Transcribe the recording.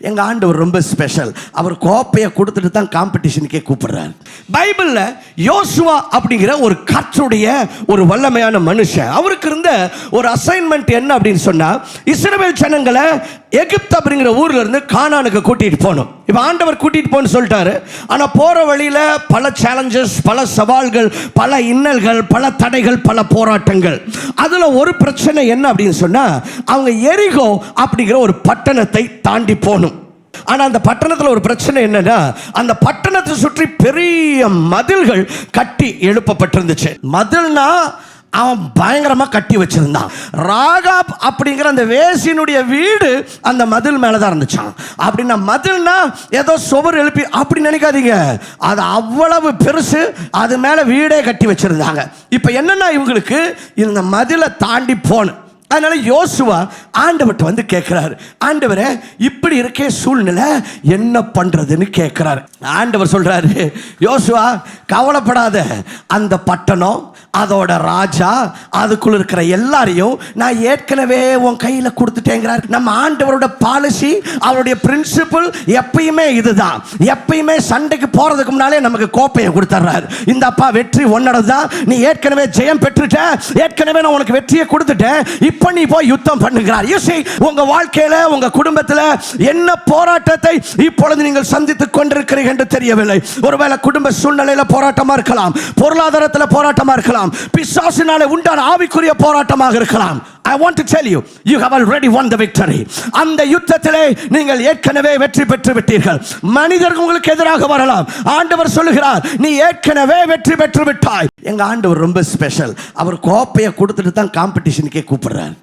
எங்கள் ஆண்டவர் ரொம்ப ஸ்பெஷல் அவர் கோப்பையை கொடுத்துட்டு தான் காம்படிஷனுக்கே கூப்பிடுறாரு. பைபிளில் யோசுவா அப்படிங்கிற ஒரு காற்றுடைய ஒரு வல்லமையான மனுஷன். அவருக்கு இருந்த ஒரு அசைன்மெண்ட் என்ன அப்படின்னு சொன்னால் இஸ்ரேல் ஜனங்களை எகிப்து அப்படிங்கிற ஊர்ல இருந்து கானானுக்கு கூட்டிகிட்டு போகணும். இப்போ ஆண்டவர் கூட்டிட்டு போன்னு சொல்லிட்டாரு. ஆனால் போகிற வழியில் பல சேலஞ்சஸ் பல சவால்கள் பல இன்னல்கள் பல தடைகள் பல போராட்டங்கள். அதில் ஒரு பிரச்சனை என்ன அப்படின்னு சொன்னால் அவங்க எரிகோ அப்படிங்கிற ஒரு பட்டணத்தை தாண்டி போகணும். ஆனால் அந்த பட்டணத்தில் ஒரு பிரச்சனை என்னன்னா அந்த பட்டணத்தை சுற்றி பெரிய மதில்கள் கட்டி எழுப்பப்பட்டிருந்துச்சு. மதில்னா அவன் பயங்கரமாக கட்டி வச்சிருந்தான். ராகாப் அப்படிங்கிற அந்த வேசினுடைய வீடு அந்த மதில் மேலே தான் இருந்துச்சான் அப்படின்னா மதில்னா ஏதோ சுவர் எழுப்பி அப்படி நினைக்காதீங்க. அது அவ்வளவு பெருசு அது மேலே வீடே கட்டி வச்சிருந்தாங்க. இப்போ என்னென்னா இவங்களுக்கு இந்த மதிலை தாண்டி போகணும். அதனால யோசுவா ஆண்டவர்கிட்ட வந்து கேட்கிறாரு ஆண்டவரே இப்படி இருக்கே சூழ்நிலை என்ன பண்றதுன்னு கேட்கிறாரு ஆண்டவர் சொல்றாரு யோசுவா கவலைப்படாத. அந்த பட்டணம் அதோட ராஜா அதுக்குள்ள இருக்கிற எல்லாரையும் நான் ஏற்கனவே உன் கையில் கொடுத்துட்டேங்கிறார். நம்ம ஆண்டவரோட பாலிசி அவருடைய பிரின்சிபிள் எப்பயுமே இதுதான். எப்பயுமே சண்டைக்கு போறதுக்கு முன்னாலே நமக்கு கோப்பையை கொடுத்துட்றாரு இந்த அப்பா வெற்றி உன்னோட தான் நீ ஏற்கனவே ஜெயம் பெற்றுட்ட. ஏற்கனவே நான் உனக்கு வெற்றியை கொடுத்துட்டேன். இப்போ பண்ணி போய் யுத்தம் பண்ணுகிறார். இசை உங்க வாழ்க்கையில உங்க குடும்பத்தில் என்ன போராட்டத்தை இப்பொழுது நீங்கள் சந்தித்துக் கொண்டிருக்கிறீர்கள் என்று தெரியவில்லை. ஒருவேளை குடும்ப சூழ்நிலையில போராட்டமா இருக்கலாம். பொருளாதாரத்தில் போராட்டமா இருக்கலாம். பிசாசினாலே உண்டான ஆவிக்குரிய போராட்டமாக இருக்கலாம். I want to tell you you have already won the victory அந்த யுத்தத்திலே நீங்கள் ஏற்கனவே வெற்றி பெற்று விட்டீர்கள். மனிதர்கள் உங்களுக்கு எதிராக வரலாம். ஆண்டவர் சொல்லுகிறார் நீ ஏற்கனவே வெற்றி பெற்று விட்டாய். எங்க ஆண்டவர் ரொம்ப ஸ்பெஷல் அவர் கோப்பையை கொடுத்துட்டு தான் காம்படிஷனுக்கே கூப்பிடுறார்.